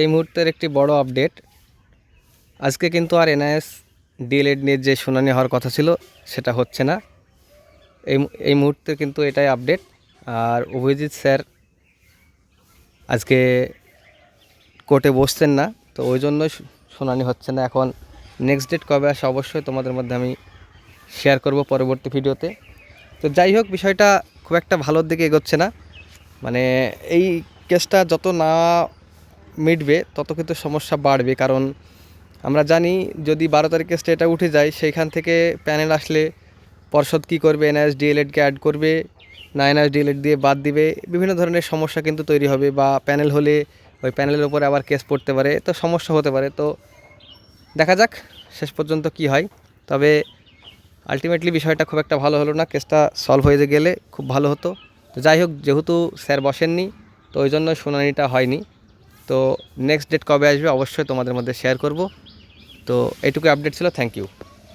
এই মুহূর্তের একটি বড় আপডেট আজকে কিন্তু আর এনআইএস ডিএলএড নিয়ে যে শুনানি হওয়ার কথা ছিল, সেটা হচ্ছে না। এই এই মুহূর্তে কিন্তু এটাই আপডেট আর অভিজিৎ স্যার আজকে কোর্টে বসছেন না, তো ওই জন্যই শুনানি হচ্ছে না। এখন নেক্সট ডেট কবে আসে অবশ্যই তোমাদের মধ্যে আমি শেয়ার করব পরবর্তী ভিডিওতে। তো যাই হোক, বিষয়টা খুব একটা ভালোর দিকে এগোচ্ছে না। মানে এই কেসটা যত না মিটবে তত কিন্তু সমস্যা বাড়বে। কারণ আমরা জানি যদি বারো তারিখ কেসটা এটা উঠে যায়, সেইখান থেকে প্যানেল আসলে পর্ষদ কী করবে এনআইএস ডিএলএডকে অ্যাড করবে না এনআইএস ডিএলএড দিয়ে বাদ দিবে, বিভিন্ন ধরনের সমস্যা কিন্তু তৈরি হবে বা প্যানেল হলে ওই প্যানেলের উপরে আবার কেস পড়তে পারে। তো সমস্যা হতে পারে। তো দেখা যাক শেষ পর্যন্ত কি হয়। তবে আলটিমেটলি বিষয়টা খুব একটা ভালো হলো না। কেসটা সলভ হয়ে গেলে খুব ভালো হতো। যাই হোক, যেহেতু স্যার বসেননি, তো ওই জন্য শুনানিটা হয়নি। তো নেক্সট ডেট কবে আসবে অবশ্যই তোমাদের মধ্যে শেয়ার করব। তো এটুকু আপডেট ছিল থ্যাংক ইউ